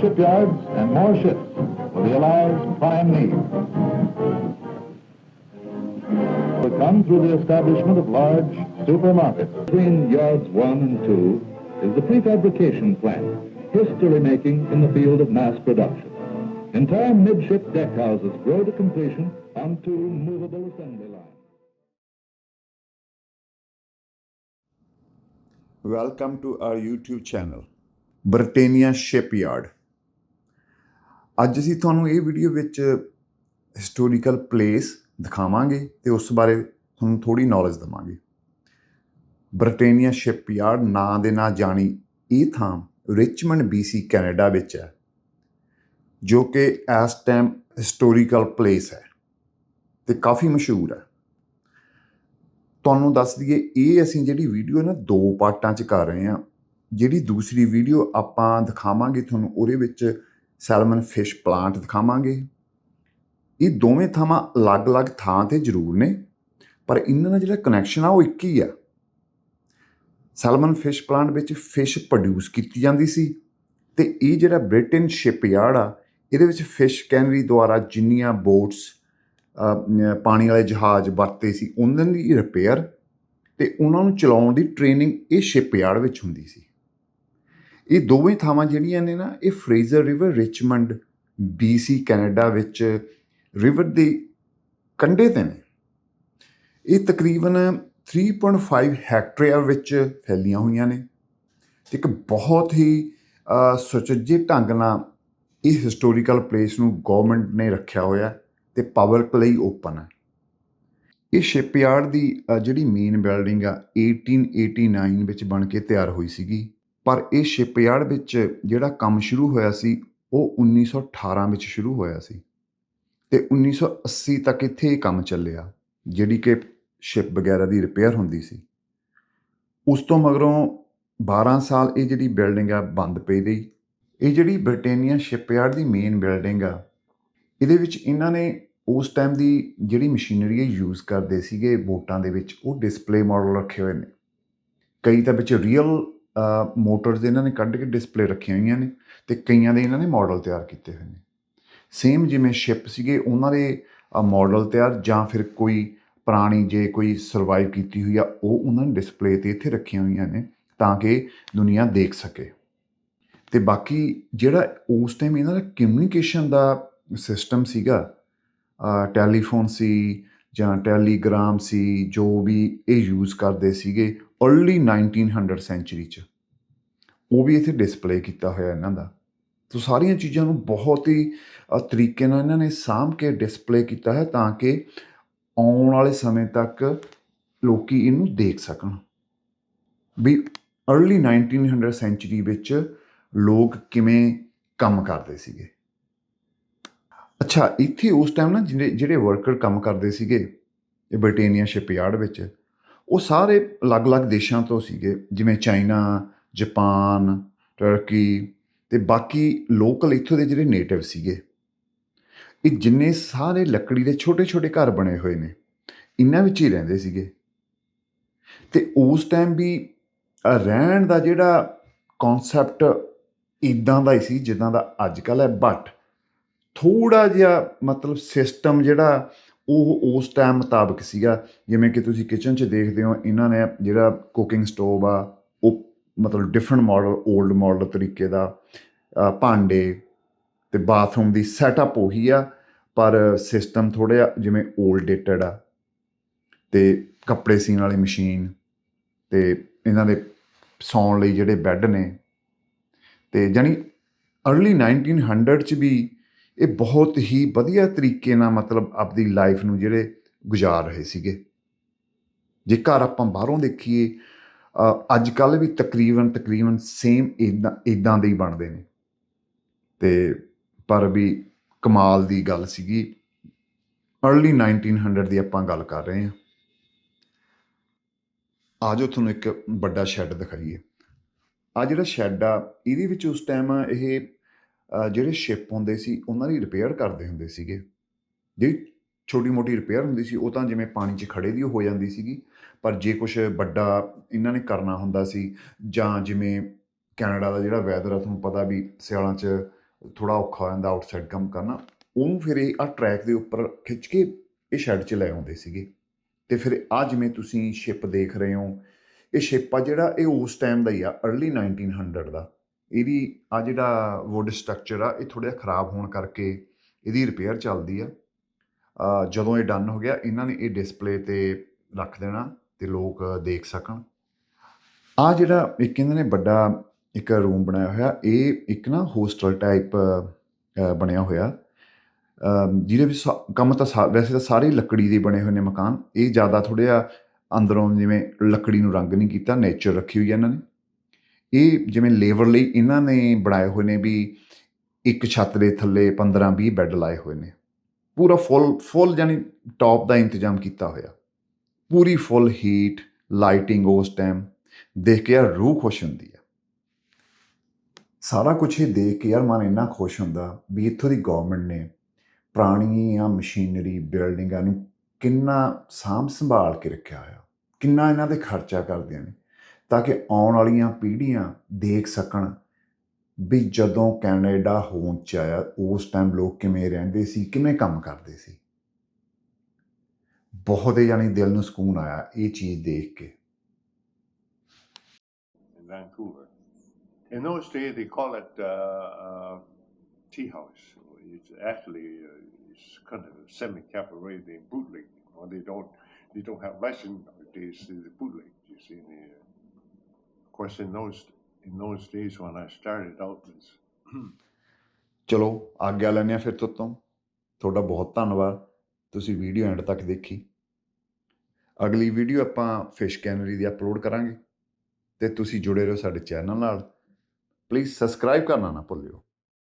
shipyards and more ships for the Allies' prime need. To come through the establishment of large supermarkets. Between yards one and two is the prefabrication plant, history-making in the field of mass production. Entire midship deck houses grow to completion on two movable assembly lines. Welcome to our YouTube channel, Britannia Shipyard. ਅੱਜ ਅਸੀਂ ਤੁਹਾਨੂੰ ਇਹ video ਵਿੱਚ historical place ਦਿਖਾਵਾਂਗੇ ਤੇ ਉਸ ਬਾਰੇ ਤੁਹਾਨੂੰ ਥੋੜੀ ਨੌਲੇਜ ਦਵਾਂਗੇ। ਬ੍ਰਿਟੇਨੀਆ ਸ਼ਿਪਯਾਰਡ ਨਾਂ ਦੇ ਨਾਲ ਜਾਣੀ ਇਹ ਥਾਂ ਰਿਚਮੰਡ BC ਕੈਨੇਡਾ ਵਿੱਚ ਹੈ, ਜੋ ਕਿ ਇਸ ਟਾਈਮ ਹਿਸਟੋਰੀਕਲ ਪਲੇਸ ਹੈ ਤੇ ਕਾਫੀ ਮਸ਼ਹੂਰ ਹੈ। ਤੁਹਾਨੂੰ ਦੱਸ ਦਈਏ, ਇਹ ਅਸੀਂ ਜਿਹੜੀ ਵੀਡੀਓ ਨਾ ਦੋ ਪਾਰਟਾਂ 'ਚ ਕਰ ਰਹੇ ਹਾਂ। ਜਿਹੜੀ ਦੂਸਰੀ ਵੀਡੀਓ ਆਪਾਂ ਦਿਖਾਵਾਂਗੇ ਤੁਹਾਨੂੰ, ਉਹਦੇ ਵਿੱਚ ਸੈਲਮਨ ਫਿਸ਼ ਪਲਾਂਟ ਦਿਖਾਵਾਂਗੇ। ਇਹ ਦੋਵੇਂ ਥਾਵਾਂ ਅਲੱਗ-ਅਲੱਗ ਥਾਂ ਤੇ ਜ਼ਰੂਰ ਨੇ, ਪਰ ਇਹਨਾਂ ਦਾ ਜਿਹੜਾ ਕਨੈਕਸ਼ਨ ਆ ਉਹ ਇੱਕ ਹੀ ਆ। ਸੈਲਮਨ ਫਿਸ਼ ਪਲਾਂਟ ਵਿੱਚ ਫਿਸ਼ ਪ੍ਰੋਡਿਊਸ ਕੀਤੀ ਜਾਂਦੀ ਸੀ ਤੇ ਇਹ ਜਿਹੜਾ ਬ੍ਰਿਟਨ ਸ਼ਿਪਯਾਰਡ ਆ, ਇਹਦੇ ਵਿੱਚ ਫਿਸ਼ ਕੈਨਰੀ ਦੁਆਰਾ ਜਿੰਨੀਆਂ ਬੋਟਸ ਪਾਣੀ ਵਾਲੇ ਜਹਾਜ਼ ਵਰਤੇ ਸੀ, ਉਹਨਾਂ ਦੀ ਰਿਪੇਅਰ ਤੇ ਉਹਨਾਂ ਨੂੰ ਚਲਾਉਣ ਦੀ ਟ੍ਰੇਨਿੰਗ ਇਹ ਸ਼ਿਪਯਾਰਡ ਵਿੱਚ ਹੁੰਦੀ ਸੀ। ਇਹ ਦੋਵੇਂ ਥਾਵਾਂ ਜਿਹੜੀਆਂ ਨੇ ਨਾ, ਇਹ Fraser river Richmond BC Canada ਵਿੱਚ ਰਿਵਰ ਦੇ ਕੰਢੇ ਤੇ ਨੇ। ਇਹ ਤਕਰੀਬਨ 3.5 ਹੈਕਟੇਅਰ ਵਿੱਚ ਫੈਲੀਆਂ ਹੋਈਆਂ ਨੇ ਤੇ ਇੱਕ ਬਹੁਤ ਹੀ ਸੁਚੱਜੇ ਢੰਗ ਨਾਲ ਇਹ ਹਿਸਟੋਰੀਕਲ ਪਲੇਸ ਨੂੰ ਗਵਰਨਮੈਂਟ ਨੇ ਰੱਖਿਆ ਹੋਇਆ ਹੈ ਤੇ ਪਬਲਿਕ ਲਈ ਓਪਨ ਹੈ। ਇਹ ਸ਼ਿਪਯਾਰਡ ਦੀ ਜਿਹੜੀ ਮੇਨ ਬਿਲਡਿੰਗ ਆ 1889 ਵਿੱਚ ਬਣ ਕੇ ਤਿਆਰ ਹੋਈ ਸੀਗੀ। ਪਰ ਇਹ ਸ਼ਿਪਯਾਰਡ ਵਿੱਚ ਜਿਹੜਾ ਕੰਮ ਸ਼ੁਰੂ ਹੋਇਆ ਸੀ, ਉਹ 1918 ਵਿੱਚ ਸ਼ੁਰੂ ਹੋਇਆ ਸੀ। ਤੇ 1980 ਤੱਕ ਇੱਥੇ ਇਹ ਕੰਮ ਚੱਲਿਆ, ਜਿਹੜੀ ਕਿ ਸ਼ਿਪ ਵਗੈਰਾ ਦੀ ਰਿਪੇਅਰ ਹੁੰਦੀ ਸੀ। ਉਸ ਤੋਂ ਮਗਰੋਂ 12 ਸਾਲ ਇਹ ਜਿਹੜੀ ਬਿਲਡਿੰਗ ਆ, ਬੰਦ ਪਈ ਰਹੀ। ਇਹ ਜਿਹੜੀ ਬ੍ਰਿਟੇਨੀਆ ਸ਼ਿਪਯਾਰਡ ਦੀ ਮੇਨ ਬਿਲਡਿੰਗ ਆ, ਇਹਦੇ ਵਿੱਚ ਇਹਨਾਂ ਨੇ ਉਸ ਟਾਈਮ ਦੀ ਜਿਹੜੀ ਮਸ਼ੀਨਰੀ ਇਹ ਯੂਜ਼ ਕਰਦੇ ਸੀਗੇ ਬੋਟਾਂ ਦੇ ਵਿੱਚ, ਉਹ ਡਿਸਪਲੇ ਮਾਡਲ ਰੱਖੇ ਹੋਏ ਨੇ। ਕਈ ਤਾਂ ਵਿੱਚ ਰੀਅਲ ਮੋਟਰਸ ਦੇ ਇਹਨਾਂ ਨੇ ਕੱਢ ਕੇ ਡਿਸਪਲੇ ਰੱਖੀਆਂ ਹੋਈਆਂ ਨੇ ਤੇ ਕਈਆਂ ਦੇ ਇਹਨਾਂ ਨੇ ਮਾਡਲ ਤਿਆਰ ਕੀਤੇ ਹੋਏ ਨੇ। ਸੇਮ ਜਿਵੇਂ ਸ਼ਿਪ ਸੀਗੇ, ਉਹਨਾਂ ਦੇ ਮਾਡਲ ਤਿਆਰ ਜਾਂ ਫਿਰ ਕੋਈ ਪੁਰਾਣੀ ਜੇ ਕੋਈ ਸਰਵਾਈਵ ਕੀਤੀ ਹੋਈ ਆ, ਉਹ ਉਹਨਾਂ ਨੇ ਡਿਸਪਲੇ ਤੇ ਇੱਥੇ ਰੱਖੀਆਂ ਹੋਈਆਂ ਨੇ ਤਾਂ ਕਿ ਦੁਨੀਆ ਦੇਖ ਸਕੇ। ਤੇ ਬਾਕੀ ਜਿਹੜਾ ਉਸ ਟਾਈਮ ਇਹਨਾਂ ਦਾ ਕਮਿਊਨੀਕੇਸ਼ਨ ਦਾ ਸਿਸਟਮ ਸੀਗਾ ਟੈਲੀਫੋਨ ਸੀ ਜਾਂ ਟੈਲੀਗ੍ਰਾਮ ਸੀ, ਜੋ ਵੀ ਇਹ ਯੂਜ਼ ਕਰਦੇ ਸੀਗੇ अर्ਲੀ 1900 ਸੈਂਚਰੀ ਚ। ਉਹ ਵੀ ਇੱਥੇ ਡਿਸਪਲੇ ਕੀਤਾ ਹੋਇਆ ਇਹਨਾਂ ਦਾ। ਤੋ ਸਾਰੀਆਂ ਚੀਜ਼ਾਂ ਨੂੰ ਬਹੁਤ ਹੀ ਤਰੀਕੇ ਨਾਲ ਇਹਨਾਂ ਨੇ ਸਾਂਭ ਕੇ ਡਿਸਪਲੇ ਕੀਤਾ ਹੈ ਤਾਂ ਕਿ ਆਉਣ ਵਾਲੇ ਸਮੇਂ ਤੱਕ ਲੋਕੀ ਇਹਨੂੰ ਦੇਖ ਸਕਣ। ਵੀ अर्ਲੀ 1900 ਸੈਂਚਰੀ ਵਿੱਚ ਲੋਕ ਕਿਵੇਂ ਕੰਮ ਕਰਦੇ ਸੀਗੇ। ਅੱਛਾ, ਇੱਥੇ ਉਸ ਟਾਈਮ ਨਾ ਜਿਹੜੇ ਜਿਹੜੇ ਵਰਕਰ ਕੰਮ ਕਰਦੇ ਸੀਗੇ, ਇਹ ਬ੍ਰਿਟੇਨੀਆ ਸ਼ਿਪਯਾਰਡ ਵਿੱਚ ਉਹ ਸਾਰੇ ਅਲੱਗ-ਅਲੱਗ ਦੇਸ਼ਾਂ ਤੋਂ ਸੀਗੇ, ਜਿਵੇਂ ਚਾਈਨਾ, ਜਾਪਾਨ, ਟਰਕੀ ਤੇ ਬਾਕੀ ਲੋਕਲ ਇੱਥੋਂ ਦੇ ਜਿਹੜੇ ਨੇਟਿਵ ਸੀਗੇ। ਇਹ ਜਿੰਨੇ ਸਾਰੇ ਲੱਕੜੀ ਦੇ ਛੋਟੇ-ਛੋਟੇ ਘਰ ਬਣੇ ਹੋਏ ਨੇ, ਇਹਨਾਂ ਵਿੱਚ ਹੀ ਰਹਿੰਦੇ ਸੀਗੇ। ਤੇ ਉਸ ਟਾਈਮ ਵੀ ਰਹਿਣ ਦਾ ਜਿਹੜਾ ਕਨਸੈਪਟ ਇਦਾਂ ਦਾ ਹੀ ਸੀ ਜਿੱਦਾਂ ਦਾ ਅੱਜ ਕੱਲ੍ਹ ਹੈ ਬਟ ਥੋੜਾ ਜਿਹਾ ਮਤਲਬ ਸਿਸਟਮ ਜਿਹੜਾ ਉਹ ਉਸ ਟਾਈਮ ਮੁਤਾਬਕ ਸੀਗਾ, ਜਿਵੇਂ ਕਿ ਤੁਸੀਂ ਕਿਚਨ 'ਚ ਦੇਖਦੇ ਹੋ, ਇਹਨਾਂ ਨੇ ਜਿਹੜਾ ਕੁਕਿੰਗ ਸਟੋਵ ਆ, ਉਹ ਮਤਲਬ ਡਿਫਰੈਂਟ ਮਾਡਲ 올ਡ ਮਾਡਲ ਤਰੀਕੇ ਦਾ ਭਾਂਡੇ ਤੇ ਬਾਥਰੂਮ ਦੀ ਸੈਟਅਪ ਉਹੀ ਆ, ਪਰ ਸਿਸਟਮ ਥੋੜਾ ਜਿਵੇਂ 올ਡ ਡੇਟਡ ਆ ਤੇ ਕੱਪੜੇ ਸੀਣ ਵਾਲੀ ਮਸ਼ੀਨ ਤੇ ਇਹਨਾਂ ਦੇ ਸੌਣ ਲਈ ਜਿਹੜੇ ਬੈੱਡ ਨੇ ਤੇ ਜਾਨੀ अर्ਲੀ 1900 ਚ ਵੀ ਇਹ ਬਹੁਤ ਹੀ ਵਧੀਆ ਤਰੀਕੇ ਨਾਲ ਮਤਲਬ ਆਪਦੀ ਲਾਈਫ ਨੂੰ ਜਿਹੜੇ ਗੁਜ਼ਾਰ ਰਹੇ ਸੀਗੇ। ਜੇ ਘਰ ਆਪਾਂ ਬਾਹਰੋਂ ਦੇਖੀਏ ਅੱਜ ਕੱਲ ਵੀ ਤਕਰੀਬਨ ਤਕਰੀਬਨ ਸੇਮ ਇਦਾਂ ਇਦਾਂ ਦੇ ਹੀ ਬਣਦੇ ਨੇ। ਤੇ ਪਰ ਵੀ ਕਮਾਲ ਦੀ ਗੱਲ ਸੀਗੀ अर्ਲੀ 1900 ਦੀ ਆਪਾਂ ਗੱਲ ਕਰ ਰਹੇ ਹਾਂ। ਆਜੋ ਤੁਹਾਨੂੰ ਇੱਕ ਵੱਡਾ ਸ਼ੈੱਡ ਦਿਖਾਈਏ। ਆ ਜਿਹੜਾ ਸ਼ੈੱਡ ਆ, ਇਹਦੇ ਵਿੱਚ ਉਸ ਟਾਈਮ ਇਹ ਜਿਹੜੇ ਸ਼ਿਪ ਹੁੰਦੇ ਸੀ, ਉਹਨਾਂ ਦੀ ਰਿਪੇਅਰ ਕਰਦੇ ਹੁੰਦੇ ਸੀਗੇ। ਜਿਹੜੀ ਛੋਟੀ ਮੋਟੀ ਰਿਪੇਅਰ ਹੁੰਦੀ ਸੀ, ਉਹ ਤਾਂ ਜਿਵੇਂ ਪਾਣੀ 'ਚ ਖੜੇ ਦੀ ਹੋ ਜਾਂਦੀ ਸੀਗੀ। ਪਰ ਜੇ ਕੁਝ ਵੱਡਾ ਇਹਨਾਂ ਨੇ ਕਰਨਾ ਹੁੰਦਾ ਸੀ, ਜਾਂ ਜਿਵੇਂ ਕੈਨੇਡਾ ਦਾ ਜਿਹੜਾ ਵੈਦਰ ਆ, ਤੁਹਾਨੂੰ ਪਤਾ ਵੀ ਸਿਆਲਾਂ 'ਚ ਥੋੜਾ ਔਖਾ ਹੋ ਜਾਂਦਾ ਆਊਟਸਾਈਡ ਕੰਮ ਕਰਨਾ, ਉਹਨੂੰ ਫਿਰ ਇਹ ਆ ਟਰੈਕ ਦੇ ਉੱਪਰ ਖਿੱਚ ਕੇ ਇਹ ਸ਼ੈੱਡ 'ਚ ਲੈ ਆਉਂਦੇ ਸੀਗੇ। ਤੇ ਫਿਰ ਆ ਜਿਵੇਂ ਤੁਸੀਂ ਸ਼ਿਪ ਦੇਖ ਰਹੇ ਹੋ, ਇਹ ਸ਼ਿਪ ਆ ਜਿਹੜਾ ਇਹ ਉਸ ਟਾਈਮ ਦਾ ਹੀ ਆ अर्ਲੀ 1900 ਦਾ। ਇਹਦੀ ਆ ਜਿਹੜਾ ਵੁੱਡ ਸਟਰਕਚਰ ਆ, ਇਹ ਥੋੜਾ ਜਿਹਾ ਖਰਾਬ ਹੋਣ ਕਰਕੇ ਇਹਦੀ ਰਿਪੇਅਰ ਚੱਲਦੀ ਆ। ਜਦੋਂ ਇਹ ਡਨ ਹੋ ਗਿਆ, ਇਹਨਾਂ ਨੇ ਇਹ ਡਿਸਪਲੇ ਤੇ ਰੱਖ ਦੇਣਾ ਤੇ ਲੋਕ ਦੇਖ ਸਕਣ। ਆ ਜਿਹੜਾ ਇੱਕ ਇਹਨਾਂ ਨੇ ਵੱਡਾ ਇੱਕ ਰੂਮ ਬਣਾਇਆ ਹੋਇਆ, ਇਹ ਇੱਕ ਨਾ ਹੋਸਟਲ ਟਾਈਪ ਬਣਿਆ ਹੋਇਆ। ਜਿਹਦੇ ਵਿੱਚ ਸਾ- ਕੰਮ ਤਾਂ ਸਾ- ਵੈਸੇ ਤਾਂ ਸਾਰੇ ਲੱਕੜੀ ਦੇ ਬਣੇ ਹੋਏ ਨੇ ਮਕਾਨ। ਇਹ ਜ਼ਿਆਦਾ ਥੋੜ੍ਹਾ ਜਿਹਾ ਅੰਦਰੋਂ ਜਿਵੇਂ ਲੱਕੜੀ ਨੂੰ ਰੰਗ ਨਹੀਂ ਕੀਤਾ ਨੇਚਰ ਰੱਖੀ ਹੋਈ ਹੈ ਇਹਨਾਂ ਨੇ। ਇਹ ਜਿਵੇਂ ਲੇਬਰ ਲਈ ਇਹਨਾਂ ਨੇ ਬਣਾਏ ਹੋਏ ਨੇ ਵੀ ਇੱਕ ਛੱਤ ਦੇ ਥੱਲੇ 15 20 ਬੈੱਡ ਲਾਏ ਹੋਏ ਨੇ। ਪੂਰਾ ਫੁੱਲ ਫੁੱਲ ਯਾਨੀ ਟੌਪ ਦਾ ਇੰਤਜ਼ਾਮ ਕੀਤਾ ਹੋਇਆ। ਪੂਰੀ ਫੁੱਲ ਹੀਟ, ਲਾਈਟਿੰਗ ਉਸ ਟਾਈਮ, ਦੇਖ ਕੇ ਯਾਰ ਰੂਹ ਖੁਸ਼ ਹੁੰਦੀ ਆ। ਸਾਰਾ ਕੁਝ ਇਹ ਦੇਖ ਕੇ ਯਾਰ ਮਨ ਇੰਨਾ ਖੁਸ਼ ਹੁੰਦਾ ਵੀ ਇੱਥੋਂ ਦੀ ਗਵਰਨਮੈਂਟ ਨੇ ਪੁਰਾਣੀਆਂ ਮਸ਼ੀਨਰੀ, ਬਿਲਡਿੰਗਾਂ ਨੂੰ ਕਿੰਨਾ ਸਾਂਭ ਸੰਭਾਲ ਕੇ ਰੱਖਿਆ ਹੋਇਆ। ਕਿੰਨਾ ਇਹਨਾਂ ਤੇ ਖਰਚਾ ਕਰਦੀਆਂ ਨੇ। ਤਾਂ ਕਿ ਆਉਣ ਵਾਲੀਆਂ ਪੀੜ੍ਹੀਆਂ ਦੇਖ ਸਕਣ ਵੀ ਜਦੋਂ ਕੈਨੇਡਾ ਹੋਂਦ ਚ ਆਇਆ ਉਸ ਟਾਈਮ ਲੋਕ ਕਿਵੇਂ ਰਹਿੰਦੇ ਸੀ ਕਿਵੇਂ ਕੰਮ ਕਰਦੇ ਸੀ ਬਹੁਤ ਹੀ ਯਾਨੀ ਦਿਲ ਨੂੰ ਸਕੂਨ ਆਇਆ ਇਹ ਚੀਜ਼ ਦੇਖ ਕੇ in Vancouver. In those days, they call it uh, uh, tea house. It's actually uh, it's kind of a semi-cabaret. They bootleg. You know, they don't they don't have license nowadays. They bootleg. You see, and they, uh, of course, in those in those days when I started out, was ਚਲੋ ਆਗਿਆ ਲੈਂਦੇ ਹਾਂ ਫਿਰ ਤੋਂ ਤੋਂ ਤੁਹਾਡਾ ਬਹੁਤ ਧੰਨਵਾਦ। ਤੁਸੀਂ ਵੀਡੀਓ ਐਂਡ ਤੱਕ ਦੇਖੀ। ਅਗਲੀ ਵੀਡੀਓ ਆਪਾਂ ਫਿਸ਼ ਕੈਨਰੀ ਦੀ ਅਪਲੋਡ ਕਰਾਂਗੇ। ਤੇ ਤੁਸੀਂ ਜੁੜੇ ਰਹੋ ਸਾਡੇ ਚੈਨਲ ਨਾਲ। ਪਲੀਜ਼ ਸਬਸਕ੍ਰਾਈਬ ਕਰਨਾ ਨਾ ਭੁੱਲਿਓ।